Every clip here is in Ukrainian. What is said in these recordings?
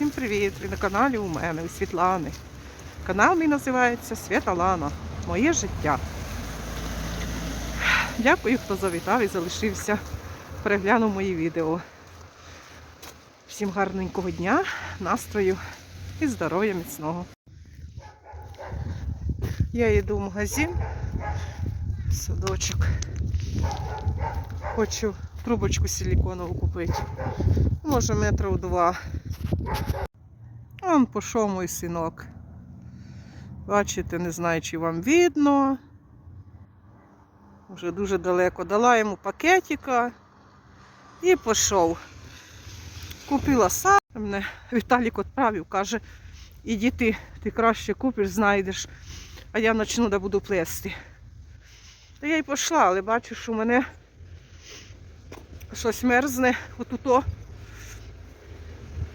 Всім привіт! Ви на каналі у мене, у Світлани. Канал мій називається Святалана. Моє життя. Дякую, хто завітав і залишився. Переглянув мої відео. Всім гарненького дня, настрою і здоров'я міцного. Я йду в магазин, садочок. Хочу трубочку силіконову купити. Може, метрів два. Он пішов мій синок. Бачите, не знаю, чи вам видно. Вже дуже далеко. Дала йому пакетика і пішов. Купила сам. Мене Віталік відправив, каже, іди ти, ти краще купиш, знайдеш, а я почну да буду плести. Та я й пішла, але бачу, що в мене щось мерзне отуто.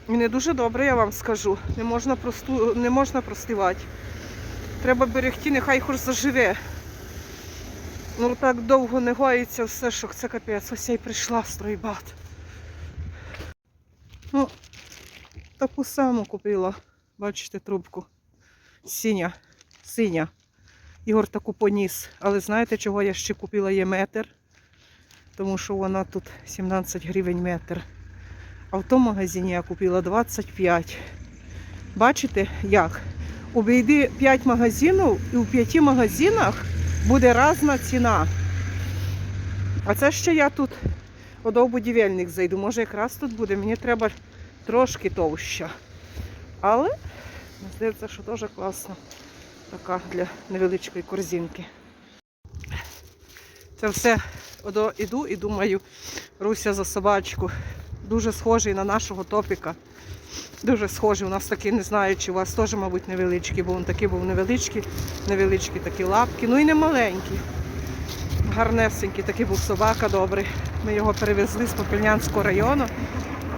І не дуже добре, я вам скажу. Не можна, просту... не можна простивати. Треба берегти, нехай хоч заживе. Ну так довго не гоїться все, що це капець. Ось я й прийшла стройбат. Ну, таку саму купила. Бачите, трубку. Синя. Синя. Ігор таку поніс. Але знаєте, чого я ще купила є метр? Тому що вона тут 17 гривень метр. А в магазині я купила 25. Бачите, як? Обійди 5 магазинів і у 5 магазинах буде різна ціна. А це ще я тут одов будівельник зайду. Може якраз тут буде. Мені треба трошки товща. Але здається, що теж класно. Така для невеличкої корзинки. Це все іду і думаю, Руся за собачку. Дуже схожий на нашого топіка. Дуже схожий. У нас такий, не знаю, чи у вас теж, мабуть, невеличкий, бо він такий був невеличкий, невеличкі такі лапки, ну і не маленькі. Гарнесенький такий був собака добрий. Ми його перевезли з Попільнянського району,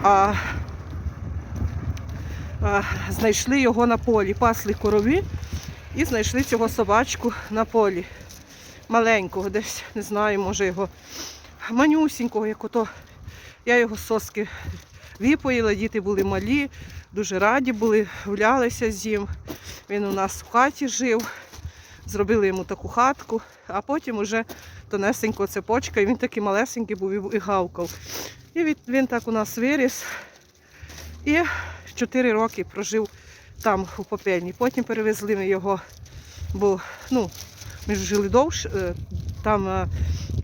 а, а знайшли його на полі, пасли корові і знайшли цього собачку на полі. Маленького, десь, не знаю, може його манюсінького, як ото. Я його соски випоїла, діти були малі, дуже раді були, гулялися з ним. Він у нас в хаті жив, зробили йому таку хатку, а потім уже тонесенько цепочка, і він такий малесенький був і гавкав. І він, він так у нас виріс. І 4 роки прожив там у попельні. Потім перевезли ми його, бо ну, ми ж жили довше, е, там е,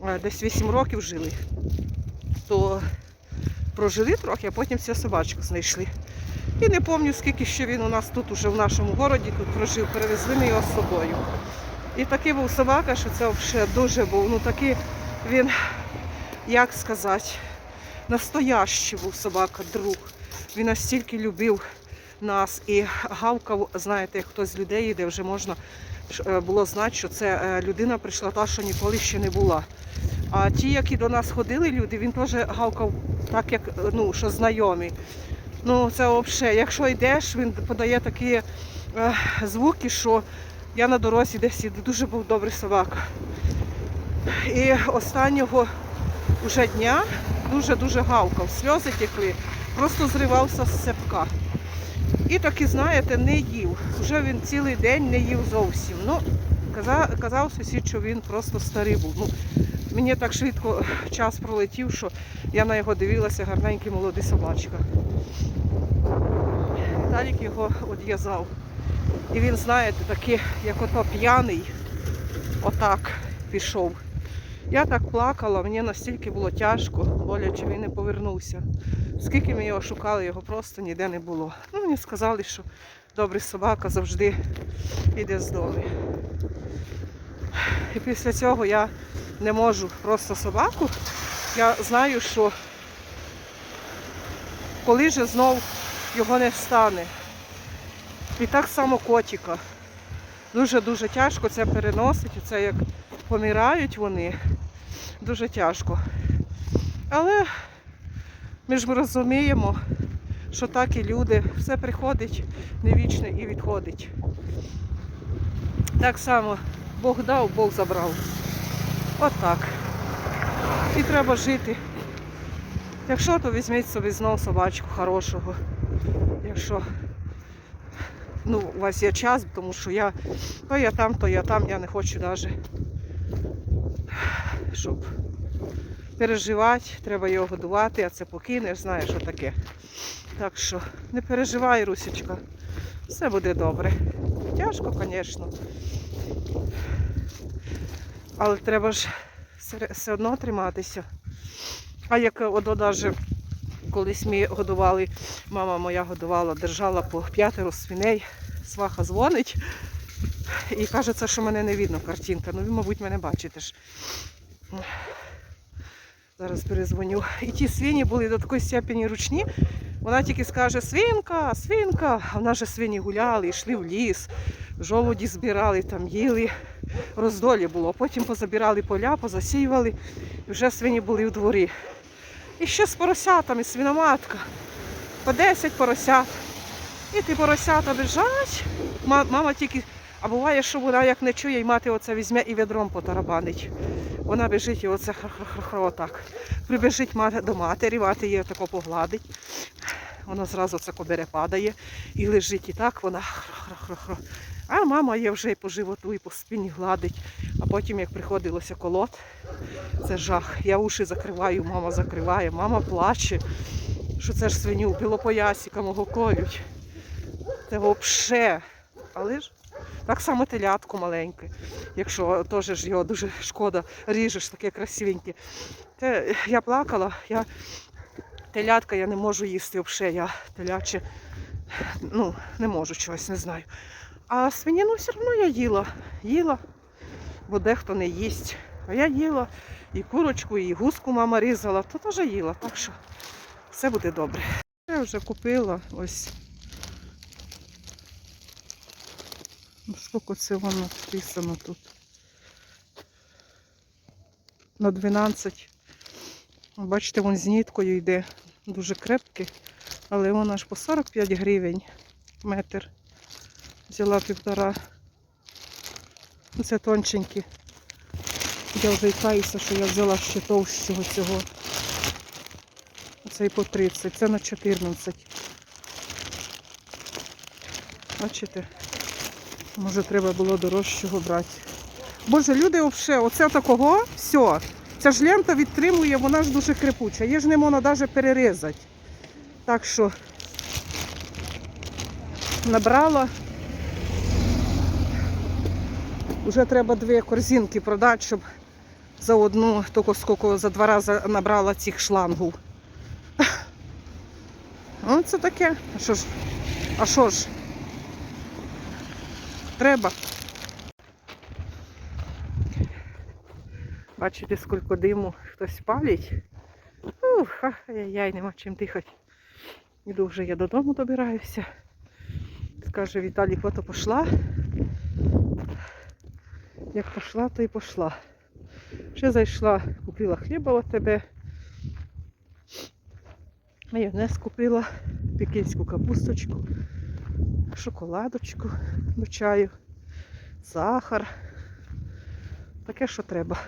е, десь 8 років жили. То прожили трохи, а потім цю собачку знайшли. І не пам'ятаю, скільки ще він у нас тут, уже в нашому городі, тут прожив, перевезли ми його з собою. І такий був собака, що це взагалі дуже був. Ну такий він, як сказати, настоящий був собака, друг. Він настільки любив нас і гавкав, знаєте, хтось з людей йде, вже можна е, було знати, що це е, людина прийшла та, що ніколи ще не була. А ті, які до нас ходили люди, він теж гавкав так, як ну, що знайомі. Ну, це взагалі, якщо йдеш, він подає такі е, звуки, що я на дорозі десь іду. Дуже був добрий собака. І останнього вже дня дуже-дуже гавкав. Сльози текли, просто зривався з сепка. І таки, знаєте, не їв. Вже він цілий день не їв зовсім. Ну, казав, казав сусід, що він просто старий був. Ну, Мені так швидко час пролетів, що я на його дивилася, гарненький молодий собачка. Віталік його одв'язав. І він, знаєте, такий, як ото п'яний, отак пішов. Я так плакала, мені настільки було тяжко, боляче він не повернувся. Скільки ми його шукали, його просто ніде не було. Ну, мені сказали, що добрий собака завжди йде з дому. І після цього я не можу просто собаку. Я знаю, що коли же знов його не стане. І так само котика. Дуже-дуже тяжко це переносити. Це як помирають вони. Дуже тяжко. Але ми ж розуміємо, що так і люди, все приходить невічне і відходить. Так само Бог дав, Бог забрав. Отак. І треба жити. Якщо, то візьміть собі знов собачку хорошого, Якщо ну, у вас є час, тому що я то я там, то я там, я не хочу навіть, щоб переживати, треба його годувати, а це покинеш, знаєш, що таке. Так що не переживай, Русічка, все буде добре. Тяжко, звісно. Але треба ж все, одно триматися. А як ото навіть колись ми годували, мама моя годувала, держала по п'ятеро свиней, сваха дзвонить і каже, що мене не видно картинка. Ну, ви, мабуть, мене бачите ж. Зараз перезвоню. І ті свині були до такої степені ручні. Вона тільки скаже свинка, свинка. А в нас же свині гуляли, йшли в ліс, жолуді збирали, там їли. Роздолі було. Потім позабирали поля, позасіювали, і вже свині були в дворі. І ще з поросятами, свиноматка. По 10 поросят. І ті поросята лежать. Мама тільки. А буває, що вона як не чує, і мати оце візьме і відром потарабанить. Вона біжить і оце отак. Прибіжить до матері, мати її тако погладить. Вона зразу це кобере падає і лежить і так вона хр-хр-хр. А мама є вже і по животу, і по спині гладить. А потім, як приходилося колот, це жах. Я уші закриваю, мама закриває, мама плаче, що це ж свиню білопоясіка мого колють. Це взагалі. Але ж так само телятку маленьке. Якщо теж ж його дуже шкода, ріжеш таке красивеньке. Те, я плакала, я телятка я не можу їсти взагалі. Я теляче ну, не можу чогось, не знаю. А свинину все одно я їла. Їла, бо дехто не їсть. А я їла і курочку, і гуску мама різала, то теж їла. Так що все буде добре. Я вже купила ось. Ну, скільки це написано тут? На 12. Бачите, вон з ніткою йде. Дуже крепкий. Але вона ж по 45 гривень метр. Взяла півтора. Це тонченькі. Я вже каюся, що я взяла ще товщого цього. Це і по 30, це на 14. Бачите? Може треба було дорожчого брати. Боже, люди взагалі, оце такого, все. Ця ж лента відтримує, вона ж дуже крепуча. Її ж не можна навіть перерізати. Так що набрала. Вже треба дві корзинки продати, щоб за одну, тільки скільки за два рази набрала цих шлангів. Ну, це таке. А що ж? А що ж? Треба. Бачите, скільки диму хтось палить. Ух, ай-яй, нема чим дихати. Іду вже я додому добираюся. Скаже Віталій, фото пішла. Як пішла, то і пішла. Ще зайшла, купила хліба от тебе. Майонез купила, пекінську капусточку, шоколадочку до чаю, сахар. Таке, що треба.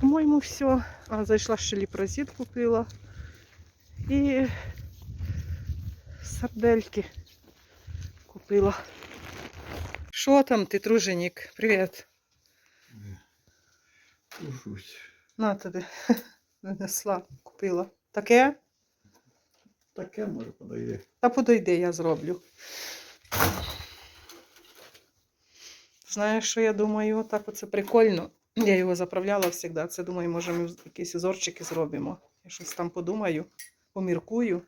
По-моєму, все. А, зайшла ще ліпрозит купила. І сардельки купила. Що там ти, труженик? Привіт. Слушаюсь. На тобі. Нанесла, купила. Таке? Таке може подойде. Та подойди, я зроблю. Знаєш, що я думаю? Так оце прикольно. Я його заправляла завжди. Це думаю, може ми якісь узорчики зробимо. Я щось там подумаю, поміркую.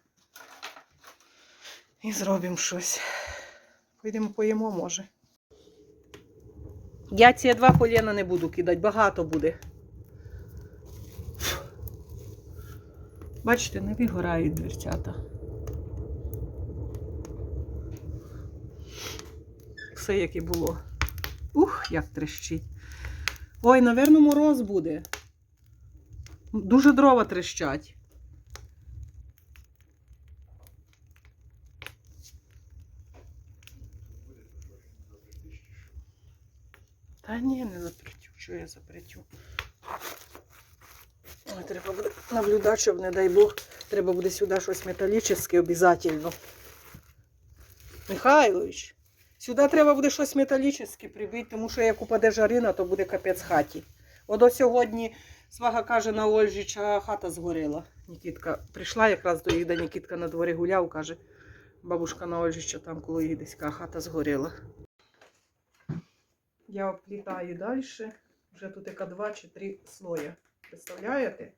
І зробимо щось. Пойдемо поїмо, може. Я ці два поліна не буду кидати, багато буде. Бачите, не вигорають дверцята. Все як і було. Ух, як трещить. Ой, напевно, мороз буде. Дуже дрова трещать. Та ні, не запретю. Що я запретю? Треба буде наблюдати, щоб, не дай Бог, треба буде сюди щось металічне обов'язково. Михайлович, сюди треба буде щось металічне прибити, тому що як упаде жарина, то буде капець хаті. От до сьогодні свага каже на Ольжича, хата згоріла. Нікітка прийшла якраз до їх, Нікітка на дворі гуляв, каже, бабушка на Ольжича там коло їх десь хата згоріла. Я обплітаю далі. Вже тут яка два чи три слоя. Представляєте?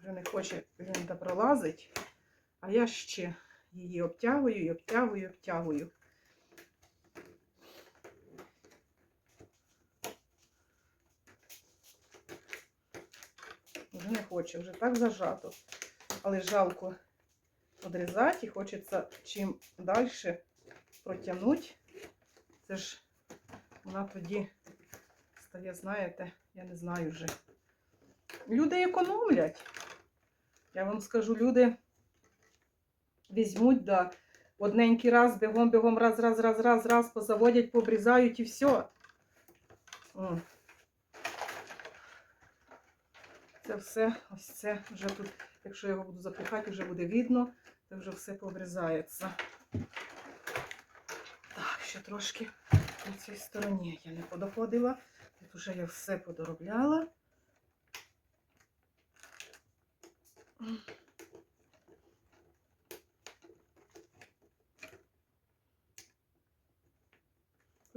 Вже не хоче лента пролазить. А я ще її обтягую, і обтягую, обтягую. Вже не хоче, вже так зажато. Але жалко одрізати і хочеться чим далі протягнути. Це ж вона тоді стає, знаєте, я не знаю вже. Люди економлять. Я вам скажу, люди візьмуть, да, одненький раз, бігом, бігом, раз, раз, раз, раз, раз, позаводять, пообрізають і все. Це все, ось це вже тут, якщо я його буду запихати, вже буде видно, це вже все пообрізається. Так, ще трошки на цій стороні я не подоходила. Тут вже я все подоробляла.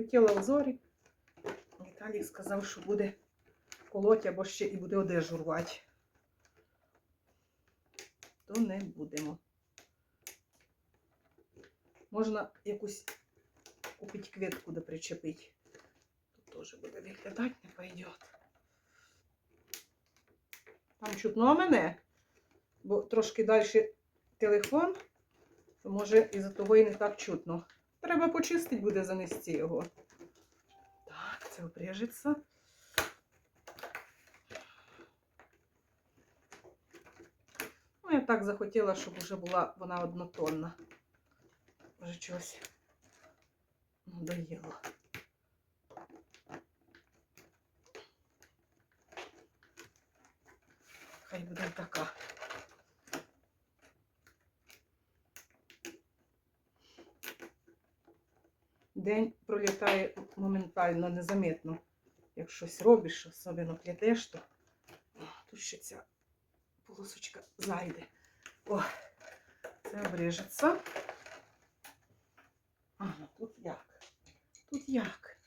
Хотіла в зорі. Віталій сказав, що буде колоть або ще і буде одежу рвати. То не будемо. Можна якусь купити квітку да причепити. Тут теж буде виглядати, не пойдет. Там чутно мене, бо трошки далі телефон, то може із-за того і не так чутно. Треба почистити буде занести його. Так, це обрежеться. Ну, я так захотіла, щоб вже була вона однотонна. Може чогось надоело. Хай буде така. День пролітає моментально, незаметно. Як щось робиш, особливо плетеш, то тут ще ця полосочка зайде. О, це обрежеться. Ага, тут як? Тут як?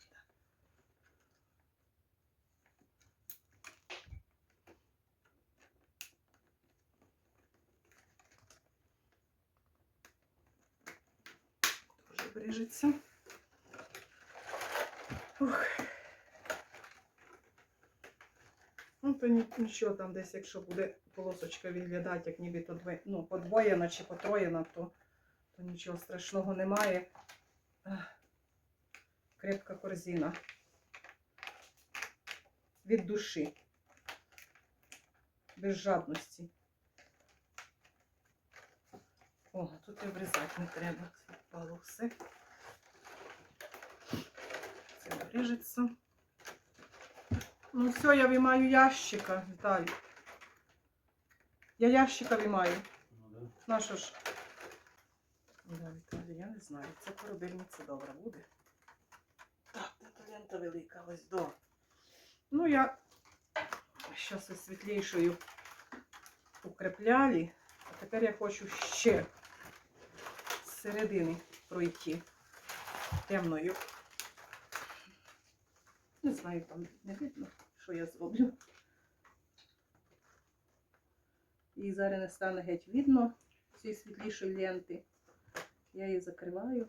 Тоже обрежеться. Ух. Ну, то нічого там десь, якщо буде полосочка виглядати, як ніби ну, подвоєна чи потроєна, то, то нічого страшного немає. Крепка корзина. Від душі. Без жадності. О, тут і обрізати не треба. Це впало все. Це обріжеться. Ну все, я виймаю ящика, Віталій. Я ящика виймаю. На що ж? Да, Віталій, я не знаю. Це корабельниця добра буде. Так, де лента велика, ось до. Ну, я зараз із світлішою укрепляли, а тепер я хочу ще з середини пройти темною. Не знаю, там не видно, що я зроблю. І зараз не стане геть видно цієї світлішої ленти. Я її закриваю.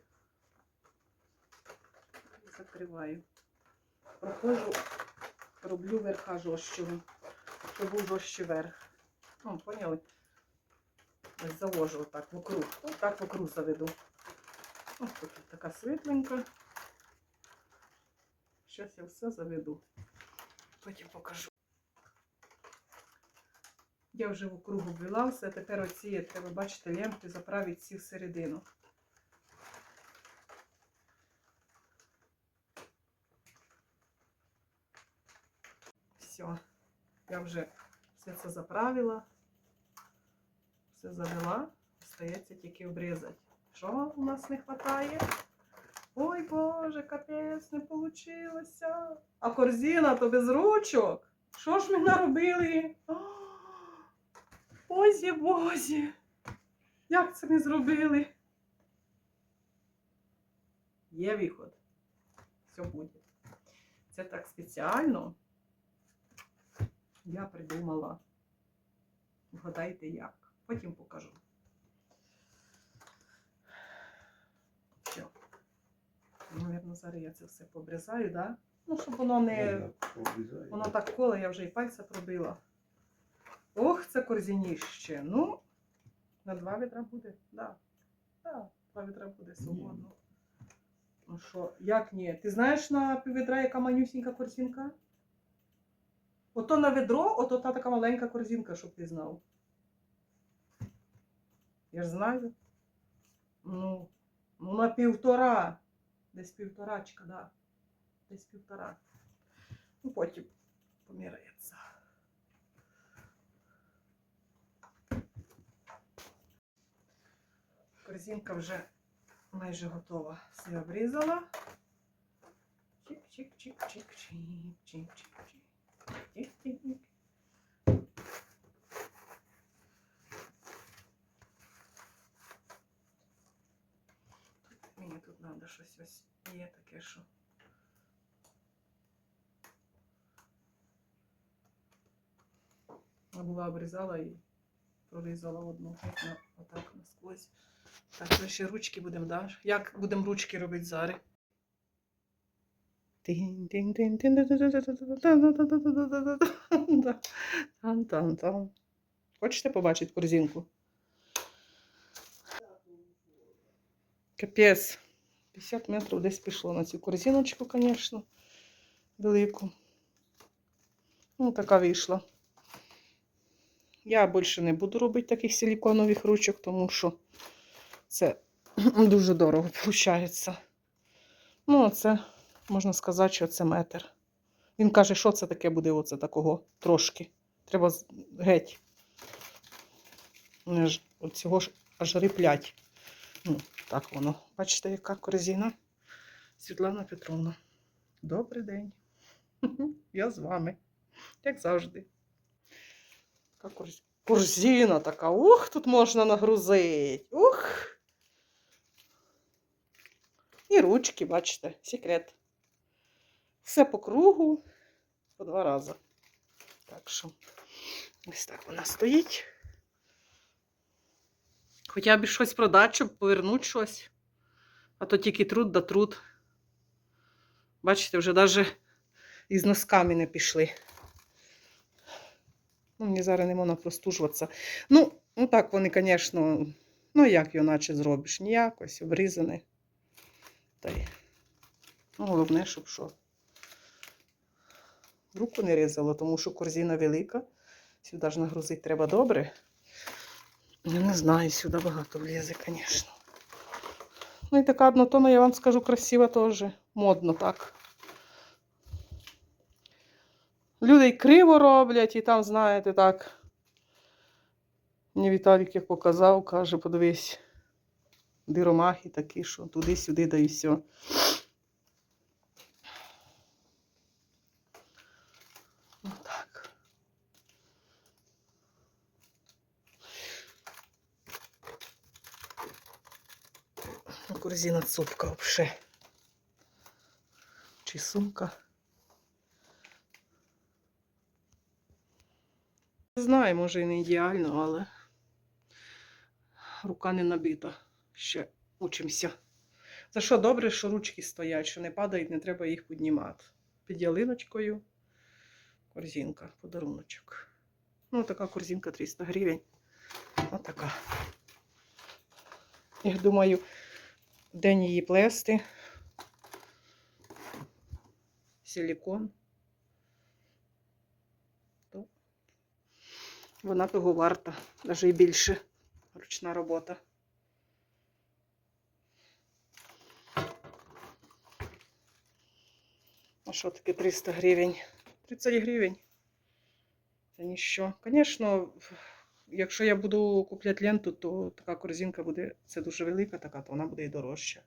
Закриваю. Проходжу, роблю верха жорсткого, щоб був жорстче верх. О, поняли? Ось завожу отак вокруг. Отак вокруг заведу. Ось тут така світленька. Зараз я все заведу. Потім покажу. Я вже в округу ввела все, тепер оці треба, бачите, лемпи заправити всі всередину. Все, я вже все це заправила. Все завела, остається тільки обрізати. Що у нас не вистачає? Ой Боже, капець, не вийшло. А корзина то без ручок. Що ж ми наробили? Бозі, бозі. Як це ми зробили? Є виход. Все буде. Це так спеціально. Я придумала. Вгадайте як. Потім покажу. Все. Наверно, зараз я це все побрізаю, да? Ну, щоб воно не. Я. Воно так коле, я вже і пальця пробила. Ох, це корзініще. Ну, на два відра буде. Да. Да, два відра буде свободно. Ну що, як ні? Ти знаєш на піввідра, яка манюсінька корзинка? Ото на ведро, ото та така маленька корзинка, щоб ти знав. Я ж знаю. Ну, ну на півтора. Десь півторачка, да. Десь півтора. Ну, потім поміряється. Корзинка вже майже готова. Все обрізала. Чик-чик-чик-чик-чик. Чик-чик-чик. Мені тут треба щось ось є таке, що. Я була обрізала і прорізала одну на отак насквозь. Так, ми ще ручки будемо, да? Як будемо ручки робити зараз? Хочете побачити корзинку? Капець. 50 метрів десь пішло на цю корзиночку, звісно, велику. Ну, така вийшла. Я більше не буду робити таких силіконових ручок, тому що це дуже дорого виходить. Ну, а це, можна сказати, що це метр. Він каже, що це таке буде, оце такого трошки. Треба геть. Вони ж от цього ж аж риплять. Ну, так воно. Бачите, яка корзина? Світлана Петровна. Добрий день. Я з вами. Як завжди. Така корз- корзина така. Ух, тут можна нагрузити. Ух. І ручки, бачите, секрет. Все по кругу, по два рази. Так що, ось так вона стоїть. Хоча б щось продати, щоб повернути щось. А то тільки труд да труд. Бачите, вже навіть із носками не пішли. Ну, мені зараз не можна простужуватися. Ну, ну так вони, звісно, ну як його наче зробиш? Ніяк, ось обрізане. Та й, ну, головне, щоб що. Руку не різало, тому що корзина велика. Сюди ж нагрузити треба добре. Я не знаю, сюди багато влізе, звісно. Ну і така однотонна, я вам скажу, красива теж. Модно так. Люди й криво роблять, і там, знаєте, так. Мені Віталік як показав, каже, подивись, диромахи такі, що туди-сюди, да і все. Корзина цупка вообще. Чи сумка? Не знаю, може і не ідеально, але рука не набита. Ще учимося. За що добре, що ручки стоять, що не падають, не треба їх піднімати. Під ялиночкою корзинка, подаруночок. Ну, така корзинка 300 гривень. Отака. Я думаю, день її плести. Силікон. То вона того варта, навіть і більше. Ручна робота. А що таке 300 гривень? 30 гривень. Це ніщо. Звісно, якщо я буду купляти ленту, то така корзинка буде, це дуже велика така, то вона буде і дорожча.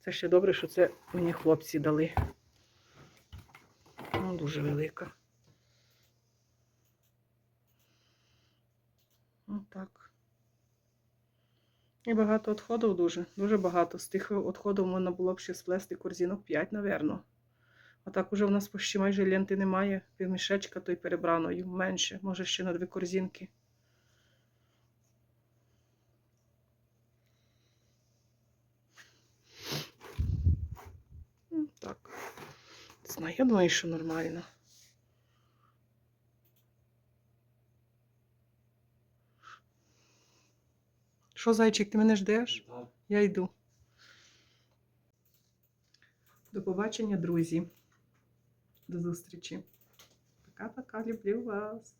Це ще добре, що це мені хлопці дали. Ну, дуже велика. Ну так. І багато відходів дуже, дуже багато. З тих відходів можна було б ще сплести корзинок 5, напевно. А так уже в нас почти майже ленти немає. Півмішечка той перебраною менше, може ще на дві корзинки. Ну, Так. Знаю, я думаю, що нормально. Що, зайчик, ти мене ждеш? Я йду. До побачення, друзі. До зустрічі. Пока-пока, люблю вас.